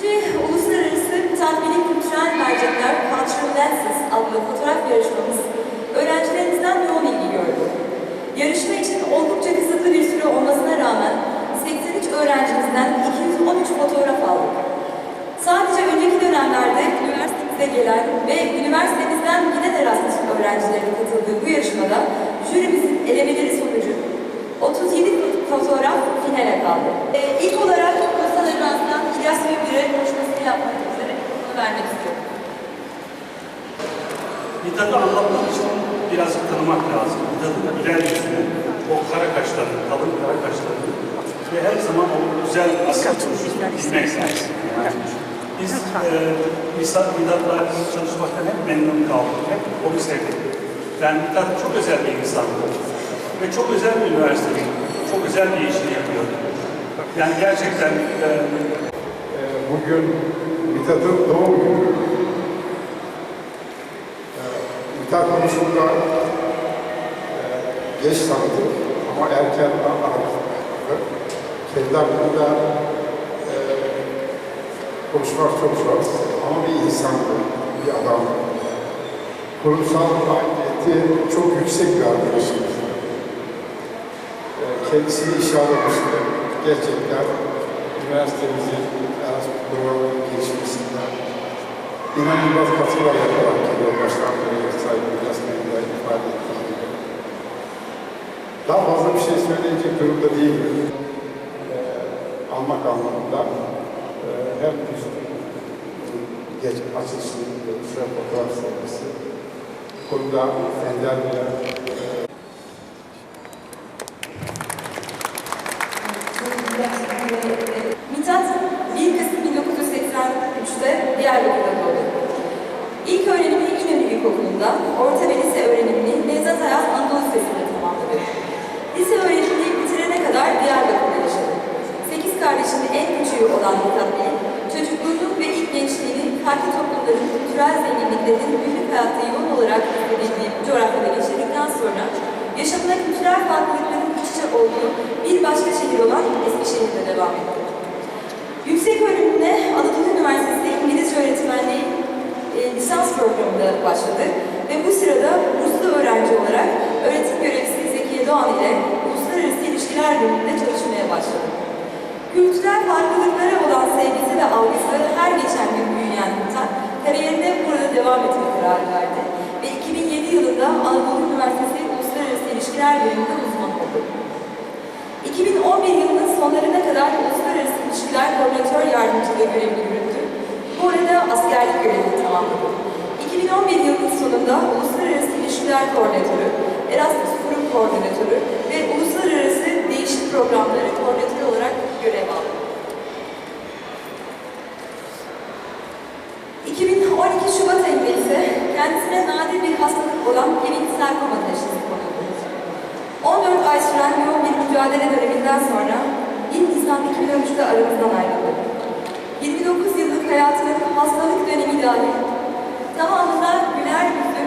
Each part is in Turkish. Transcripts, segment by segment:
İkinci Uluslararası Tatbili Kültürel Mercekler Cultural Lenses adlı fotoğraf yarışmamız öğrencilerimizden yoğun ilgi gördü. Yarışma için oldukça kısıtlı bir süre olmasına rağmen 83 öğrencimizden 213 fotoğraf aldık. Sadece önceki dönemlerde üniversitemize gelen ve üniversitemizden giden Erasmus öğrencilerinin katıldığı bu yarışmada jürimizin elemeleri sonucu 37 fotoğraf finale kaldı. Ee, ilk olarak Ajans'tan İlyas Bey'e konuşmasını yapmak üzere bunu vermek istiyorum. Mithat'ı anlatmak için birazcık tanımak lazım. Mithat'ın güler yüzünü, o kara kaşlarını, kalın kara kaşlarını ve her zaman o güzel asker konuşmasını bilmek biz e, Mithat, Mithat'la çalışmaktan hep memnun kaldık, hep onu sevdik. Yani Mithat çok özel bir insandı ve çok özel bir üniversitede, çok özel bir işini yapıyor. Yani gerçekten e, Bugün Mithat'ın doğum günü. Ee, Mithat konusunda e, geç tanıdık ama erken anladık. Kendi hakkında e, konuşmak çok zor ama bir insandı, bir adam. Kurumsal aidiyeti çok yüksek bir arkadaşımız. E, Kendisini işe almıştı. Gerçekten üniversitemizin Erasmus programının gelişmesinde inanılmaz katkılar yaparak geliyor başkanlığı sahibi üniversitemizde ifade ettiği gibi. Daha fazla bir şey söyleyecek durumda değilim. Ee, almak anlamında e, hem biz geç açılışını, sıra fotoğraf sergisi, konuda Ender Bey'e zenginliklerinin günlük hayatta yoğun olarak bu coğrafyada geçirdikten sonra yaşamına kültürel farklılıkların iç içe olduğu bir başka şehir olan Eskişehir'de devam etti. Yüksek öğrenimine Anadolu Üniversitesi İngilizce Öğretmenliği e, lisans programında başladı ve bu sırada burslu öğrenci olarak öğretim görevlisi Zekiye Doğan ile Uluslararası İlişkiler Bölümünde çalışmaya başladı. Kültürel farklılıklara olan sevgisi ve algısı her geçen gün büyüyen Mithat, kariyerine burada devam etme kararı verdi ve 2007 yılında Anadolu Üniversitesi Uluslararası İlişkiler Bölümünde uzman oldu. 2011 yılının sonlarına kadar Uluslararası İlişkiler Koordinatör Yardımcılığı görevini yürüttü. Bu arada askerlik görevini tamamladı. 2011 yılının sonunda Uluslararası İlişkiler Koordinatörü, Erasmus Forum Koordinatörü ve Uluslararası Değişim Programları Koordinatörü olarak görev aldı. 2012 Şubat ayında ise kendisine nadir bir hastalık olan Kevin sarkoma teşhisi konuldu. 14 ay süren yoğun bir mücadele döneminden sonra 1 Nisan 2013'te aramızdan ayrıldı. 29 yıllık hayatının hastalık dönemi dahil tamamında güler yüzlü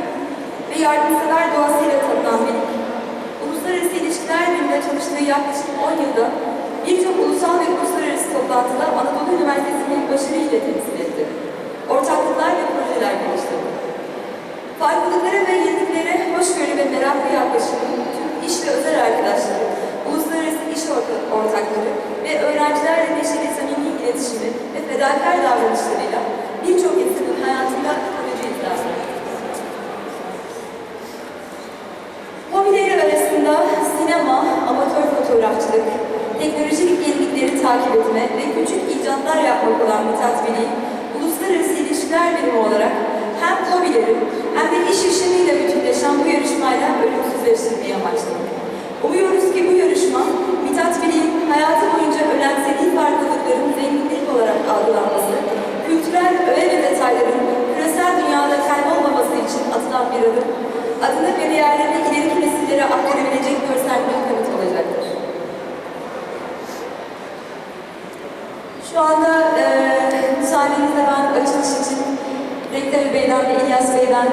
ve yardımsever doğasıyla tanınan Melik, Uluslararası İlişkiler Birliği'nde çalıştığı yaklaşık 10 yılda birçok ulusal ve uluslararası toplantıda Anadolu Üniversitesi'ni başarıyla temsil etti. Geliştirdi. Farklılıklara ve yeniliklere hoşgörü ve meraklı yaklaşımı, tüm iş ve özel arkadaşları, uluslararası iş orta- ortakları ve öğrencilerle neşeli samimi iletişimi ve fedakar davranışlarıyla birçok insanın hayatında kalıcı izler. Hobileri arasında sinema, amatör fotoğrafçılık, teknolojik yenilikleri takip etme ve küçük icatlar yapmak olan Mithat Veli, uluslararası ilişkiler birimi olarak hem hobileri hem de iş yaşamıyla bütünleşen bu yarışmayla ölümsüzleştirmeyi amaçladı. Umuyoruz ki bu yarışma Mithat Veli'nin hayatı boyunca önemsediği farklılıkların zenginlik olarak algılanması, kültürel öğe ve detayların küresel dünyada kaybolmaması için atılan bir adım, adını ve değerlerini ileriki nesillere aktarabilecek görsel bir kanıt olacaktır. Şu anda e, müsaadenizle ben açılış için Rektör Bey'den ve İlyas Bey'den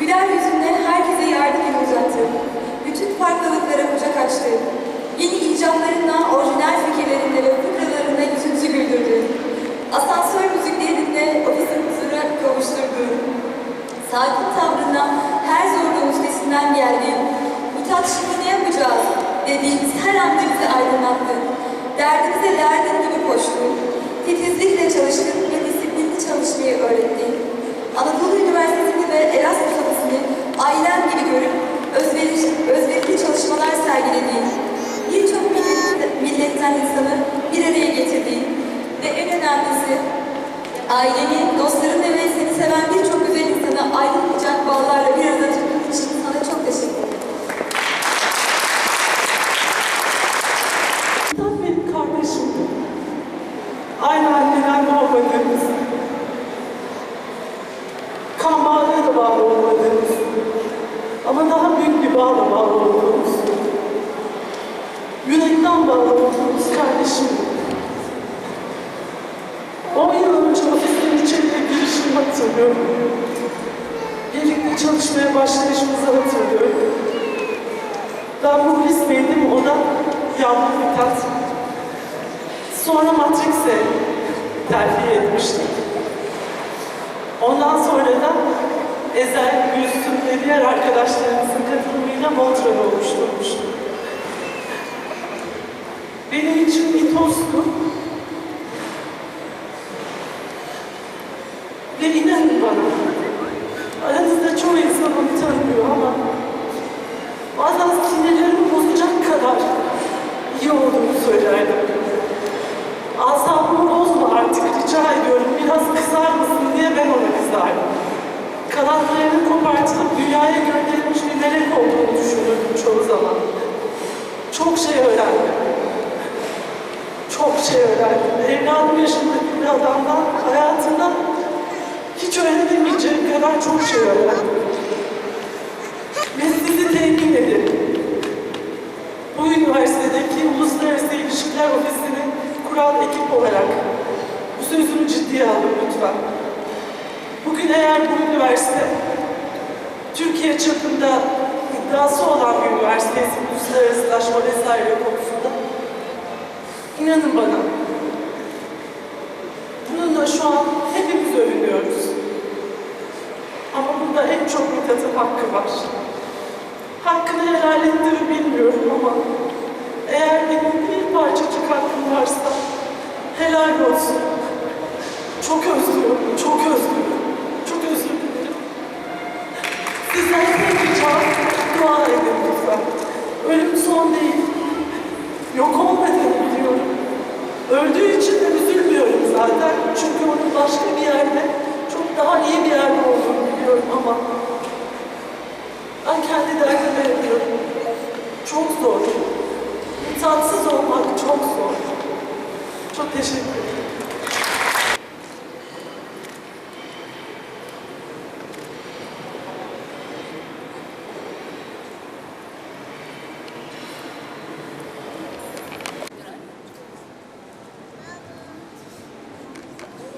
Güler yüzünle herkese yardım eli uzattı. Bütün farklılıklara kucak açtı. Yeni icatlarınla, orijinal fikirlerinle ve fıkralarınla yüzümüzü güldürdü. Asansör müzikleriyle ofisin huzura kavuşturdu. Sakin tavrına her zorluğun üstesinden geldi. Mithat şimdi ne yapacağız dediğimiz her anda bizi aydınlattı. Derdimize derdin gibi koştu. Titizlikle çalıştı ve disiplinli çalışmayı öğretti. Anadolu Üniversitesi'ni ve Erasmus ailem gibi görüp özverili, özverili çalışmalar hatırlıyorum. Birlikte çalışmaya başlayışımızı hatırlıyorum. Ben Muhlis Bey'dim, o da Yağmur Mithat. Sonra Matrix'e terfi etmiştik. Ondan sonra da Ezel, Gülsüm ve diğer arkadaşlarımızın katılımıyla Montreux oluşturmuştuk. Benim için bir Ve inanın bana, aranızda çoğu insan onu tanımıyor ama bazen sinirlerimi bozacak kadar iyi olduğunu söylerdim. Asabımı bozma artık rica ediyorum. Biraz kızar mısın diye ben ona kızardım. Kanatlarını kopartılıp dünyaya gönderilmiş bir melek olduğunu düşünürdüm çoğu zaman. Çok şey öğrendim. Çok şey öğrendim. Evladım yaşındaki bir adamdan, hayatından hiç öğrenemeyeceğim kadar çok şey öğrendim. Ve sizi temin ederim. Bu üniversitedeki Uluslararası İlişkiler Ofisi'ni kuran ekip olarak bu sözümü ciddiye alın lütfen. Bugün eğer bu üniversite Türkiye çapında iddiası olan bir üniversitesi, uluslararasılaşma vesaire konusunda inanın bana bununla şu an hepimiz övünüyoruz. Ama bunda en çok Mithat'ın hakkı var. Hakkını helal etti mi bilmiyorum ama eğer benim bir parçacık hakkım varsa helal olsun. Çok özlüyorum, çok özlüyorum, çok özür dilerim. Sizden tek dua edin lütfen. Ölüm son değil. Yok olmadığını biliyorum. Öldüğü için de üzülmüyorum zaten. Çünkü onun başka bir yerde, çok daha iyi bir yerde olduğunu ediyorum ama ben kendi derdime yapıyorum. Çok zor. Tatsız olmak çok zor. Çok teşekkür ederim.